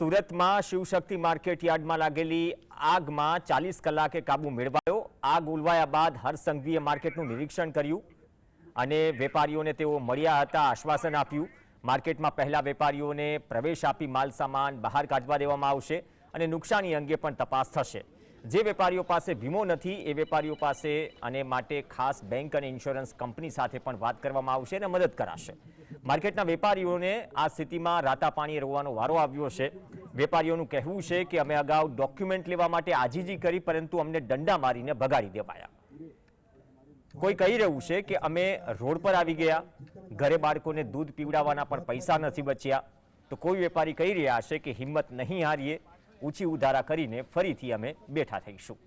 સુરતમાં શિવશક્તિ માર્કેટ યાર્ડમાં લાગેલી આગમાં ચાલીસ કલાકે કાબુ મેળવાયો. આગ ઉલવાયા બાદ હરસંઘવીએ માર્કેટનું નિરીક્ષણ કર્યું અને વેપારીઓને તેઓ મળ્યા હતા આશ્વાસન આપ્યું. માર્કેટમાં પહેલા વેપારીઓને પ્રવેશ આપી માલ સામાન બહાર કાઢવા દેવામાં આવશે અને નુકસાની અંગે પણ તપાસ થશે. જે વેપારીઓ પાસે વીમો નથી, એ વેપારીઓ પાસે અને માટે ખાસ બેંક અને ઇન્સ્યોરન્સ કંપની સાથે પણ વાત કરવામાં આવશે અને મદદ કરાશે. માર્કેટના વેપારીઓને આ સ્થિતિમાં રાતા પાણીએ રોવાનો વારો આવ્યો છે. વેપારીઓનું કહેવું છે કે અમે અગાઉ ડોક્યુમેન્ટ લેવા માટે આજીજી કરી, પરંતુ અમને દંડા મારીને ભગાડી દેવાયા. કોઈ કહી રહ્યું છે કે અમે રોડ પર આવી ગયા, ઘરે બાળકોને દૂધ પીવડાવવાના પણ પૈસા નથી બચ્યા, તો કોઈ વેપારી કહી રહ્યા છે કે હિંમત નહીં હારીએ ઊંચી ઉધારા કરીને ફરીથી અમે બેઠા થઈશું.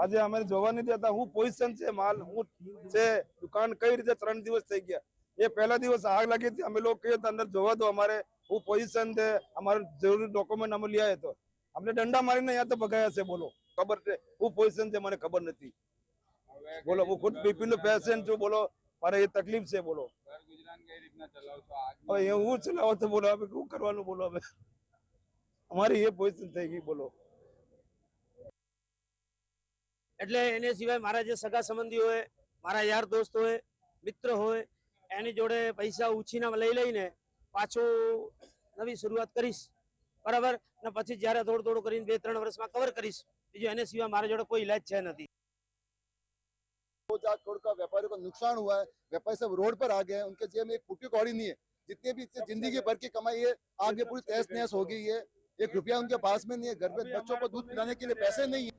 આજે અમારે જોવા નથી દેતા હું પોઝિશન છે, માલ, હું છે, દુકાન કઈ રીતે ત્રણ દિવસ થઈ ગયા. એ પહેલા દિવસ આગ લાગી હતી. અમે લોકો અંદર જોવા દો? અમારે હું પોઝિશન છે, અમારે જરૂરી ડોક્યુમેન્ટ અમે લઈ આવ્યા અમને દંડા મારીને અહીંયા તો ભગાયા છે, બોલો. ખબર છે? હું પોઝિશન છે, મને ખબર નથી. બોલો, હું ખુદ બીપી નો પેશન્ટ છું, બોલો. મારે એ તકલીફ છે, બોલો. હવે હું ચલાવો તો બોલો, હવે શું કરવાનું બોલો, હવે. અમારી એ પોઝિશન થઈ ગઈ, બોલો. એટલે એને સિવાય મારા જે સગા સંબંધી હોય મારા યાર દોસ્ત હોય મિત્ર હોય એની જોડે પૈસા ઉછીના લઈ લઈને પાછું નવી શરૂઆત કરીશ બરાબર ને પછી જ્યારે થોડું થોડું કરીને બે ત્રણ વર્ષમાં કવર કરીશ બીજું એને સિવાય મારા જોડે કોઈ ઇલાજ છે નથી दो चार करोड़ का व्यापारियों को नुकसान हुआ है व्यापारी सब रोड पर आ गए हैं उनके जेब में एक फुटी कौड़ी नहीं है जितने भी इससे जिंदगी भर की कमाई है आगे पूरी तहस नहस हो गई है एक रुपया उनके पास में नहीं है घर में बच्चों को दूध पिलाने के लिए पैसे नहीं है